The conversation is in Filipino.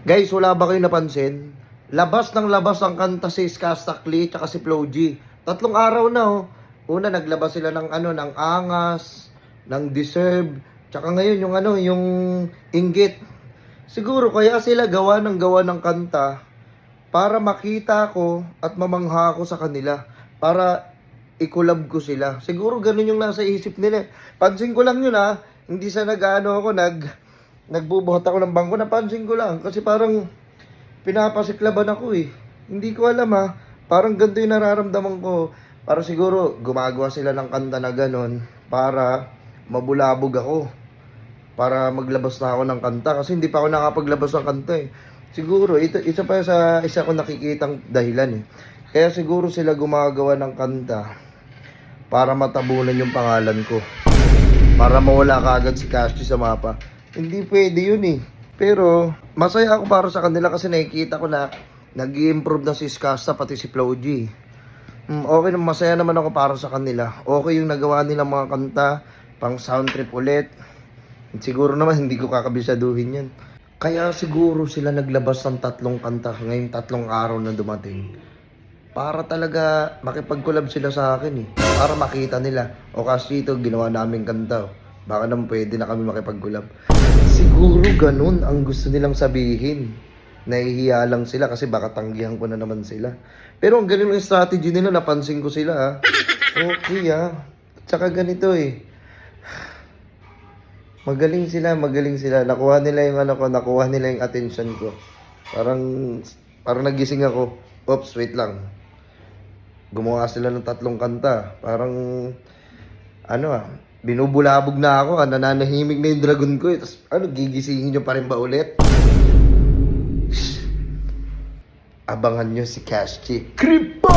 Guys, wala ba kayo napansin? Labas ng labas ang kanta si Skastakli at si Flo G. Tatlong araw na oh. Una, naglabas sila ng ano, ng angas, ng deserve, tsaka ngayon yung ano, yung inggit. Siguro kaya sila gawa ng gawa ng kanta para makita ko at mamangha ako sa kanila. Para ikulab ko sila. Siguro ganun yung nasa isip nila. Pansin ko lang yun ha. Hindi sa nag-ano ako, nag, nagbubuhat ako ng bangko. Napansin ko lang. Kasi parang pinapasiklaban ako eh. Hindi ko alam ha. Parang ganito yung nararamdaman ko. Para siguro gumagawa sila ng kanta na ganon para mabulabog ako. Para maglabas na ako ng kanta. Kasi hindi pa ako nakapaglabas ng kanta eh. Siguro, ito, isa pa sa isa ko nakikitang dahilan eh. Kaya siguro sila gumagawa ng kanta para matabunan yung pangalan ko. Para mawala kaagad si Casty sa mapa. Hindi pwede yun eh. Pero, masaya ako para sa kanila kasi nakikita ko na nag improve na si Skasta pati si Flo G. Mm, okay, masaya naman ako para sa kanila. Okay yung nagawa nilang mga kanta, pang sound trip ulit. Siguro naman hindi ko kakabisaduhin yan. Kaya siguro sila naglabas ng tatlong kanta ngayong tatlong araw na dumating. Para talaga makipag-collab sila sa akin eh. Para makita nila. O kasi ito, ginawa namin kanta. oh. Baka naman pwede na kami makipag-collab. Siguro ganun ang gusto nilang sabihin. Nahihiya lang sila kasi baka tanggihan ko na naman sila. Pero ang galing ng strategy nila, napansin ko sila ha. Okay ha. Tsaka ganito eh. Magaling sila, magaling sila. Nakuha nila yung ano ko, nakuha nila yung attention ko. Parang, parang nagising ako. Oops, wait lang. Gumawa sila ng tatlong kanta. Parang, ano ah, binubulabog na ako, ah, nananahimik na yung dragon ko. Eh. Tapos, ano, gigisingin nyo pa rin ba ulit? Abangan nyo si Cash Chick. Kripa!